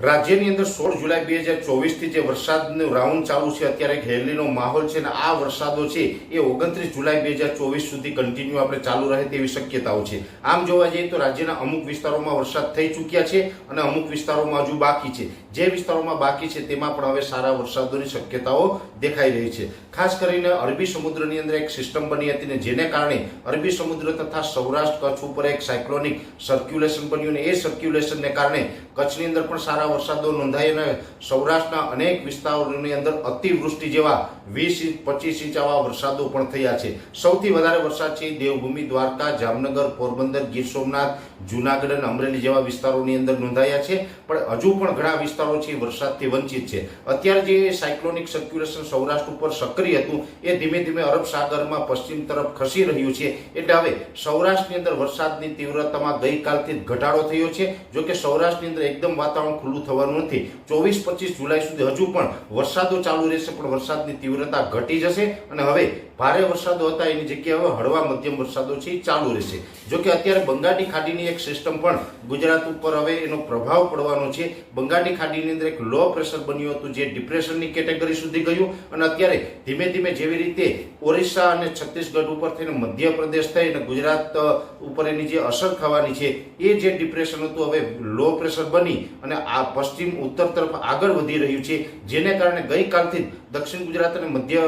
રાજ્યની અંદર સોળ જુલાઈ બે હજાર ચોવીસથી જે વરસાદનું રાઉન્ડ ચાલુ છે, અત્યારે ઘેરલીનો માહોલ છે અને આ વરસાદો છે એ ઓગણત્રીસ જુલાઈ બે હજાર ચોવીસ સુધી કન્ટિન્યુ આપણે ચાલુ રહે તેવી શક્યતાઓ છે. આમ જોવા જઈએ તો રાજ્યના અમુક વિસ્તારોમાં વરસાદ થઈ ચૂક્યા છે અને અમુક વિસ્તારોમાં હજુ બાકી છે. જે વિસ્તારોમાં બાકી છે તેમાં પણ હવે સારા વરસાદોની શક્યતાઓ દેખાઈ રહી છે. ખાસ કરીને અરબી સમુદ્રની અંદર એક સિસ્ટમ બની હતી ને જેને કારણે અરબી સમુદ્ર તથા સૌરાષ્ટ્ર કચ્છ ઉપર એક સાયક્લોનિક સર્ક્યુલેશન બન્યું અને એ સર્ક્યુલેશનને કારણે કચ્છની અંદર પણ સારા વરસાદો નોંધાય અને સૌરાષ્ટ્રના અનેક વિસ્તારોની અંદર અતિવૃષ્ટિ જેવા વીસ પચીસ ઇંચ આવા વરસાદો પણ થયા છે. સૌથી વધારે વરસાદ છે દેવભૂમિ, દ્વારકા, જામનગર, પોરબંદર, ગીર સોમનાથ, જુનાગઢ અને અમરેલી જેવા વિસ્તારોની અંદર નોંધાયા છે. પણ હજુ પણ ઘણા વિસ્તારો છે વરસાદથી વંચિત છે. અત્યારે જે સાયક્લોનિક સર્ક્યુલેશન સૌરાષ્ટ્ર ઉપર સક્રિય હતું, એ ધીમે ધીમે અરબ સાગરમાં પશ્ચિમ તરફ ખસી રહ્યું છે. એટલે હવે સૌરાષ્ટ્રની અંદર વરસાદની તીવ્રતામાં ગઈકાલથી ઘટાડો થયો છે. જો કે સૌરાષ્ટ્રની અંદર એકદમ વાતાવરણ ખુલ્લું થવાનું નથી. ચોવીસ, પચીસ જુલાઈ સુધી હજુ પણ વરસાદો ચાલુ રહેશે, પણ વરસાદની તીવ્રતા ઘટી જશે અને હવે ભારે વરસાદો હતા, એની જગ્યાએ હવે હળવા મધ્યમ વરસાદો છે, એ ચાલુ રહેશે. જો કે અત્યારે બંગાળની ખાડીની એક સિસ્ટમ પણ ગુજરાત ઉપર હવે એનો પ્રભાવ પડવાનો છે. બંગાળની ખાડીની અંદર એક લો પ્રેશર બન્યું હતું, જે ડિપ્રેશનની કેટેગરી સુધી ગયું અને અત્યારે ધીમે ધીમે જેવી રીતે ઓરિસ્સા અને છત્તીસગઢ ઉપર થઈને મધ્યપ્રદેશ થઈ અને ગુજરાત ઉપર એની જે અસર થવાની છે, એ જે ડિપ્રેશન હતું, હવે લો પ્રેશર બની અને આ પશ્ચિમ ઉત્તર તરફ આગળ વધી રહ્યું છે જેને કારણે ગઈકાલથી દક્ષિણ ગુજરાત અને મધ્ય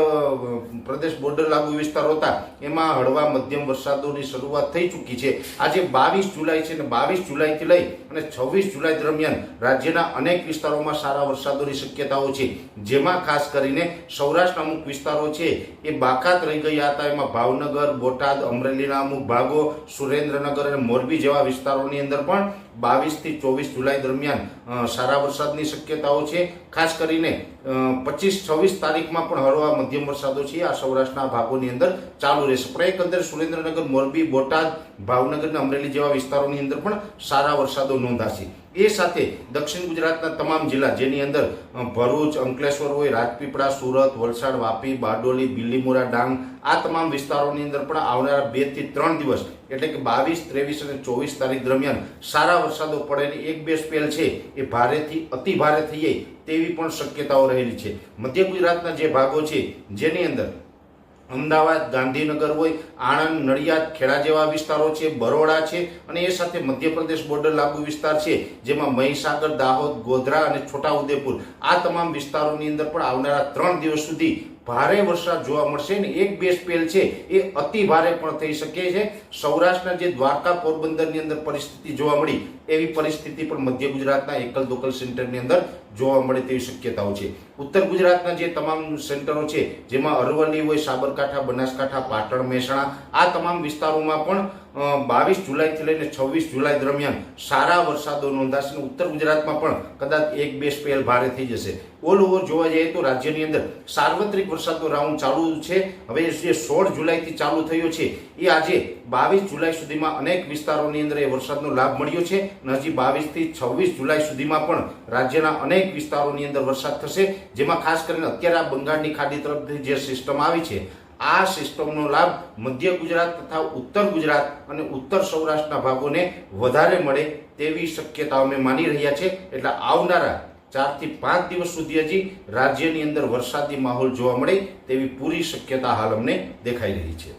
પ્રદેશ બોર્ડર લાગુ વિસ્તારો હતા એમાં હળવા, મધ્યમ વરસાદોની શરૂઆત થઈ ચૂકી છે. આજે બાવીસ જુલાઈ છે અને બાવીસ જુલાઈથી લઈ અને છવ્વીસ જુલાઈ દરમિયાન રાજ્યના અનેક વિસ્તારોમાં સારા વરસાદોની શક્યતાઓ છે. જેમાં ખાસ કરીને સૌરાષ્ટ્રના અમુક વિસ્તારો છે એ બાકાત રહી ગયા હતા. એમાં ભાવનગર, બોટાદ, અમરેલીના અમુક ભાગો, સુરેન્દ્રનગર અને મોરબી જેવા વિસ્તારોની અંદર પણ બાવીસથી ચોવીસ જુલાઈ દરમિયાન સારા વરસાદની શક્યતાઓ છે. ખાસ કરીને પચીસ છવ્વીસ તારીખમાં પણ હળવા મધ્યમ વરસાદો છે. આ સૌરાષ્ટ્રના ભાગોની અંદર ચાલુ રહેશે. પણ અંદર સુરેન્દ્રનગર, મોરબી, બોટાદ, ભાવનગર અને અમરેલી જેવા વિસ્તારોની અંદર પણ સારા વરસાદો નોંધાશે. એ સાથે દક્ષિણ ગુજરાતના તમામ જિલ્લા જેની અંદર ભરૂચ, અંકલેશ્વર હોય, રાજપીપળા, સુરત, વલસાડ, વાપી, બારડોલી, બિલીમોરા, ડાંગ, આ તમામ વિસ્તારોની અંદર પણ આવનારા બેથી ત્રણ દિવસ, એટલે કે બાવીસ, ત્રેવીસ અને ચોવીસ તારીખ દરમિયાન સારા વરસાદો પડેની એક બે સ્પેલ છે એ ભારેથી અતિ ભારે થઈ જાય તેવી પણ શક્યતાઓ રહેલી છે. મધ્ય ગુજરાતના જે ભાગો છે, જેની અંદર અમદાવાદ, ગાંધીનગર હોય, આણંદ, નડિયાદ, ખેડા જેવા વિસ્તારો છે, બરોડા છે અને એ સાથે મધ્યપ્રદેશ બોર્ડર લાગુ વિસ્તાર છે, જેમાં મહીસાગર, દાહોદ, ગોધરા અને છોટાઉદેપુર આ તમામ વિસ્તારોની અંદર પણ આવનારા ત્રણ દિવસ સુધી ભારે વરસાદ જોવા મળશે ને એક બે સ્પેલ છે એ અતિ ભારે પણ થઈ શકે છે. સૌરાષ્ટ્રના જે દ્વારકા પોરબંદરની અંદર પરિસ્થિતિ જોવા મળી, એવી પરિસ્થિતિ પણ મધ્ય ગુજરાતના એકલ દોકલ સેન્ટરની અંદર જોવા મળે તેવી શક્યતાઓ છે. ઉત્તર ગુજરાતના જે તમામ સેન્ટરો છે, જેમાં અરવલ્લી હોય, સાબરકાંઠા, બનાસકાંઠા, પાટણ, મહેસાણા, આ તમામ વિસ્તારોમાં પણ બાવીસ જુલાઈથી લઈને છવ્વીસ જુલાઈ દરમિયાન સારા વરસાદો નોંધાશે અને ઉત્તર ગુજરાતમાં પણ કદાચ એક બે સ્પેલ ભારે થઈ જશે. ઓલ ઓવર જોવા જઈએ તો રાજ્યની અંદર સાર્વત્રિક વરસાદનો રાઉન્ડ ચાલુ છે. હવે જે સોળ જુલાઈથી ચાલુ થયો છે, એ આજે બાવીસ જુલાઈ સુધીમાં અનેક વિસ્તારોની અંદર એ વરસાદનો લાભ મળ્યો છે અને હજી બાવીસથી છવ્વીસ જુલાઈ સુધીમાં પણ રાજ્યના અનેક વિસ્તારોની અંદર વરસાદ થશે, જેમાં ખાસ કરીને અત્યારે આ બંગાળની ખાડી તરફથી જે સિસ્ટમ આવી છે આ સિસ્ટમનો લાભ મધ્ય ગુજરાત તથા ઉત્તર ગુજરાત અને ઉત્તર સૌરાષ્ટ્રના ભાગોને વધારે મળે તેવી શક્યતા અમે માની રહ્યા છે. એટલે આવનારા ચારથી પાંચ દિવસ સુધી હજી રાજ્યની અંદર વરસાદી માહોલ જોવા મળે તેવી પૂરી શક્યતા હાલ અમને દેખાઈ રહી છે.